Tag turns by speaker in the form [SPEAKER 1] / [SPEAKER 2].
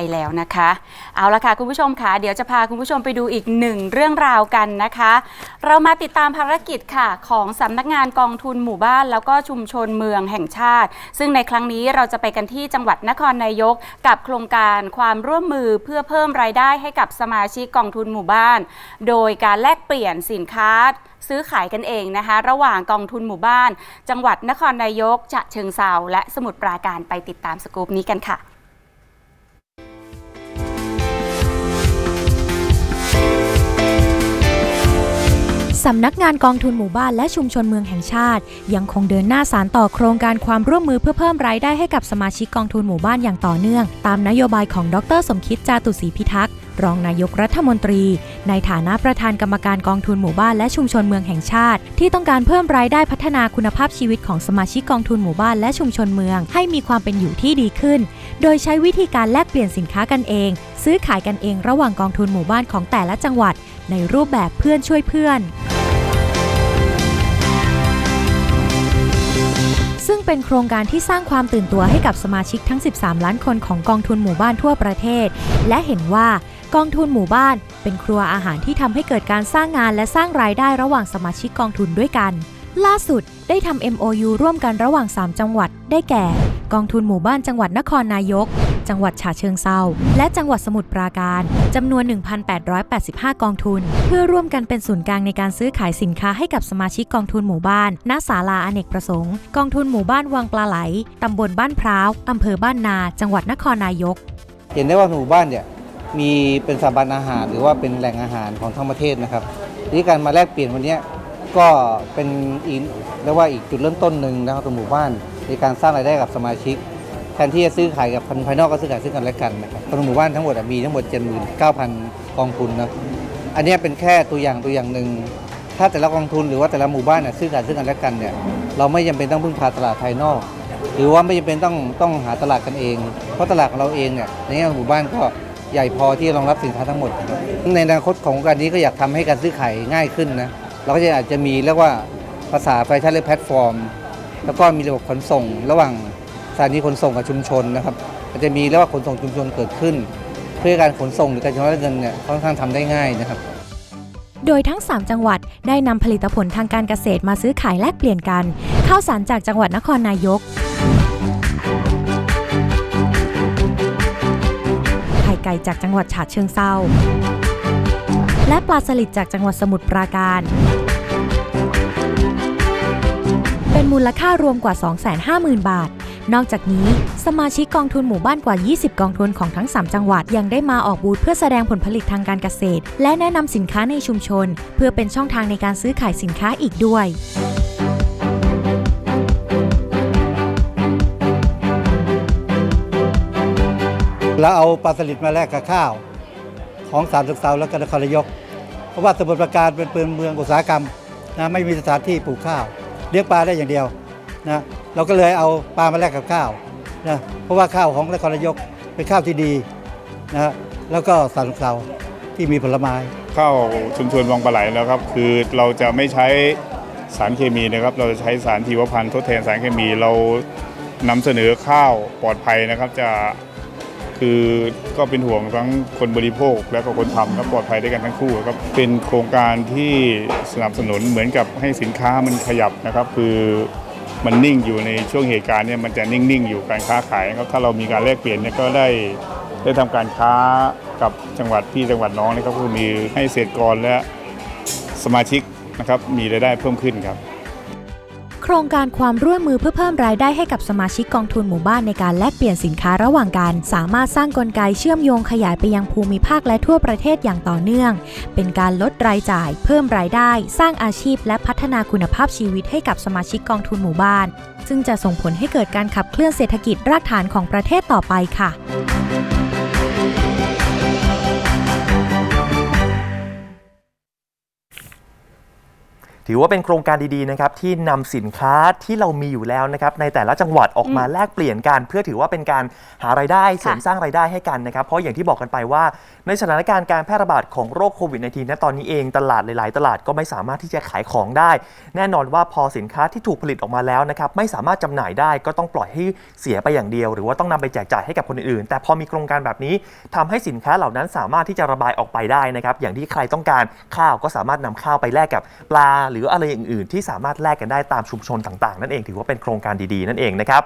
[SPEAKER 1] ยแล้วนะคะ เอาละค่ะคุณผู้ชมค่ะเดี๋ยวจะพาคุณผู้ชมไปดูอีกหนึ่งเรื่องราวกันนะคะ เรามาติดตามภารกิจค่ะของสำนักงานกองทุนหมู่บ้าน แล้วก็ชุมชนเมืองแห่งชาติ ซึ่งในครั้งนี้เราจะไปกันที่จังหวัดนครนายก กับโครงการความร่วมมือเพื่อเพิ่มรายได้ให้กับสมาชิกกองทุนหมู่บ้าน โดยการแลกเปลี่ยนสินค้าซื้อขายกันเองนะคะ ระหว่างกองทุนหมู่บ้าน จังหวัดนครนายกฉะเชิงเซาและสมุทรปราการไปติดตามสกูปนี้กันค่ะ
[SPEAKER 2] สำนักงานกองทุนหมู่บ้านและชุมชนเมืองแห่งชาติ ยังคงเดินหน้าสารต่อโครงการความร่วมมือเพื่อเพิ่มรายได้ให้กับสมาชิกกองทุนหมู่บ้านอย่างต่อเนื่อง ตามนโยบายของดร สมคิดจาตุศรีพิทักษ์รองนายกรัฐมนตรี ในฐานะประธานกรรมการกองทุนหมู่บ้านและชุมชนเมืองแห่งชาติ ที่ต้องการเพิ่มรายได้พัฒนาคุณภาพชีวิตของสมาชิกกองทุนหมู่บ้านและชุมชนเมือง ให้มีความเป็นอยู่ที่ดีขึ้น โดยใช้วิธีการแลกเปลี่ยนสินค้ากันเอง ซื้อขายกันเองระหว่างกองทุนหมู่บ้านของแต่ละจังหวัด ในรูปแบบเพื่อนช่วยเพื่อน เป็นโครงการที่สร้างความตื่นตัวให้กับสมาชิกทั้ง 13 ล้านคนของกองทุนหมู่บ้านทั่วประเทศ และเห็นว่ากองทุนหมู่บ้าน เป็นครัวอาหารที่ทำให้เกิดการสร้างงานและสร้างรายได้ระหว่างสมาชิกกองทุนด้วยกัน ล่าสุดได้ทำ MOU ร่วมกันระหว่าง 3 จังหวัด ได้แก่ กองทุนหมู่บ้านจังหวัดนครนายก จังหวัดฉะเชิงเซาและจังหวัดสมุทรปราการจำนวน 1,885 กองทุน เพื่อร่วมกันเป็นศูนย์กลางในการซื้อขายสินค้าให้กับสมาชิกกองทุนหมู่บ้านณศาลาอเนกประสงค์ กองทุนหมู่บ้านวังปลาไหลตำบลบ้านพร้าวอำเภอบ้านนา จังหวัดนครนายก
[SPEAKER 3] เห็นได้ว่าหมู่บ้านเนี่ยมีเป็นสถาบันอาหาร หรือว่าเป็นแหล่งอาหารของทั้งประเทศนะครับที่การมาแลกเปลี่ยนวันนี้ก็เป็นอีกเรียกว่าอีกจุดเริ่มต้นหนึ่งนะครับของหมู่บ้านในการสร้างรายได้กับสมาชิก แทนที่จะซื้อขายกับคนภายนอกก็ซื้อขายซึ่งกันและกันนะครับคนหมู่บ้านทั้งหมดมีทั้งหมด 79,000 กองทุนนะอันนี้เป็นแค่ตัวอย่างตัวอย่างหนึ่งถ้าแต่ละกองทุนหรือว่าแต่ละหมู่บ้านน่ะซื้อขายซึ่งกันและกันเนี่ยเราไม่จำเป็นต้องพึ่งพาตลาดภายนอก หรือว่าไม่จำเป็นต้องต้องหาตลาดกันเอง เพราะตลาดของเราเองเนี่ยในแง่หมู่บ้านก็ใหญ่พอที่จะรองรับสินค้าทั้งหมดนะในอนาคตของการนี้ก็อยากทำให้การซื้อขายง่ายขึ้นนะเราก็จะอาจจะมีเรียกว่าภาษาแฟชั่นเรียกแพลตฟอร์ม แล้วก็มีระบบขนส่งระหว่าง สถานีขนส่งกับชุมชนนะครับอาจจะมีเรียกว่าขนส่งชุมชนเกิดขึ้น เพื่อการขนส่งหรือการชำระเงินเนี่ยค่อนข้างทำได้ง่ายนะครับ
[SPEAKER 2] โดยทั้ง 3 จังหวัดได้นำผลิตผลทางการเกษตรมาซื้อขายแลกเปลี่ยนกันข้าวสารจากจังหวัดนครนายกไข่ไก่จากจังหวัดฉะเชิงเซาและปลาสลิดจากจังหวัดสมุทรปราการ เป็นมูลค่ารวมกว่า 250,000 บาท นอกจากนี้สมาชิกกองทุนหมู่บ้านกว่า 20 กองทุนของทั้ง 3 จังหวัดยังได้มาออกบูธเพื่อแสดงผลผลิตทางการเกษตร และแนะนำสินค้าในชุมชน เพื่อเป็นช่องทางในการซื้อขายสินค้าอีกด้วย
[SPEAKER 4] เราเอาปลาสลิดมาแลกกับข้าว ของสามศึกเซาและกันครนายก เพราะว่าสมุทรปราการเป็นเป็นเมืองอุตสาหกรรมนะไม่มีสถานที่ปลูกข้าว เลี้ยงปลาได้อย่างเดียว นะเราก็เลยเอาปลามาแลกกับข้าวนะเพราะว่าข้าวของนครนายกเป็นข้าวที่ดีนะแล้วก็สามศึกเซาที่มีผลไม้
[SPEAKER 5] ข้าวชุมชนวังปลาไหลแล้วครับ คือเราจะไม่ใช้สารเคมีนะครับ เราจะใช้สารทีวพันธุ์ทดแทนสารเคมีเรานำเสนอข้าวปลอดภัยนะครับจะคือก็เป็นห่วงทั้งคนบริโภคและก็คนทำครับปลอดภัยด้วยกันทั้งคู่ครับเป็นโครงการที่สนับสนุนเหมือนกับให้สินค้ามันขยับนะครับ คือ มันนิ่งอยู่ในช่วงเหตุการณ์เนี่ยมันจะนิ่งๆอยู่การค้าขายนะครับถ้าเรามีการแลกเปลี่ยนเนี่ยก็ได้ได้ทำการค้ากับจังหวัดพี่จังหวัดน้องนะครับก็มีให้เศรษฐกรและสมาชิกนะครับมีรายได้เพิ่มขึ้นครับ
[SPEAKER 2] โครงการความร่วมมือเพื่อเพิ่มรายได้ให้กับสมาชิกกองทุนหมู่บ้านในการแลกเปลี่ยนสินค้าระหว่างกัน สามารถสร้างกลไกเชื่อมโยงขยายไปยังภูมิภาคและทั่วประเทศอย่างต่อเนื่อง เป็นการลดรายจ่าย เพิ่มรายได้ สร้างอาชีพ และพัฒนาคุณภาพชีวิตให้กับสมาชิกกองทุนหมู่บ้าน ซึ่งจะส่งผลให้เกิดการขับเคลื่อนเศรษฐกิจรากฐานของประเทศต่อไปค่ะ
[SPEAKER 6] ถือว่าเป็นโครงการดีๆนะครับที่นำสินค้าที่เรามีอยู่แล้วนะครับในแต่ละจังหวัดออกมาแลกเปลี่ยนกันเพื่อถือว่าเป็นการหารายได้เสริมสร้างรายได้ให้กันนะครับ เพราะอย่างที่บอกกันไปว่า ในสถานการณ์การแพร่ระบาดของโรคโควิด -19 ณตอนนี้เองตลาดหลายๆ ตลาดก็ไม่สามารถที่จะขายของได้ แน่นอนว่าพอสินค้าที่ถูกผลิตออกมาแล้วนะครับไม่สามารถจำหน่ายได้ก็ต้องปล่อยให้เสียไปอย่างเดียว หรือว่าต้องนำไปแจกจ่ายให้กับคนอื่นๆแต่พอมีโครงการแบบนี้ทำให้สินค้าเหล่านั้นสามารถที่จะระบายออกไปได้นะครับอย่างที่ใครต้องการข้าวก็สามารถนำข้าวไปแลกกับปลาหรืออะไรอย่างอื่นๆที่สามารถแลกกันได้ตามชุมชนต่างๆ นั่นเองถือว่าเป็นโครงการดีๆ นั่นเองนะครับ